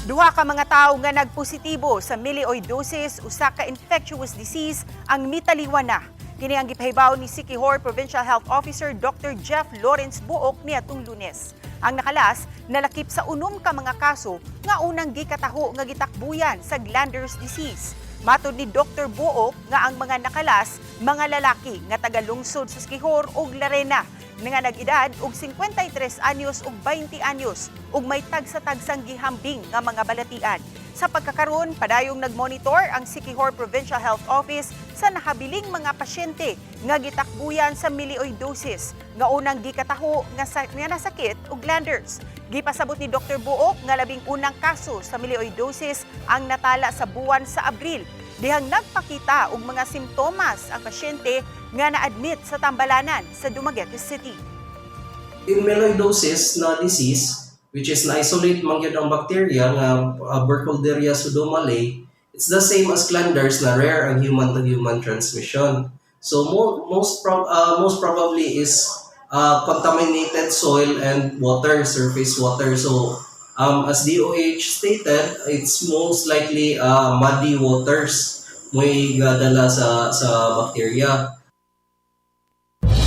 Duha ka mga tawo nga nagpositibo sa milioidosis usa ka infectious disease ang mitaliwan na. Kini ang gipahibaw ni Siquijor Provincial Health Officer Dr. Jeff Lawrence Buok niadtong Lunes. Ang nakalas nalakip sa unom ka mga kaso nga unang gikataho nga gitakbuyan sa glanders disease. Matod ni Dr. Buok nga ang mga nakalas mga lalaki nga tagalungsod sa Siquijor ug Larena nga nag-edad og 53 anyos ug 20 anyos ug may tagsa-tagsang gihambing nga mga balatian. Sa pagkakaroon, padayong nagmonitor ang Siquijor Provincial Health Office sa nahabiling mga pasyente nga gitakbuyan sa milioidosis nga unang gikataho nga, sa, nga nasakit ug glanders. Gipasabot ni Dr. Buok nga labing unang kaso sa milioidosis ang natala sa buwan sa Abril dihang nagpakita og mga simptomas ang pasyente nga na-admit sa tambalanan sa Dumaguete City. in melioidosis na disease, which is na-isolate man ang bacteria nga uh, Burkholderia pseudomallei, it's the same as glanders na rare ang human-to-human transmission. So mo, most prob- uh, most probably is uh, contaminated soil and water, surface water. So um, as DOH stated, it's most likely uh, muddy waters may gadala sa sa bacteria.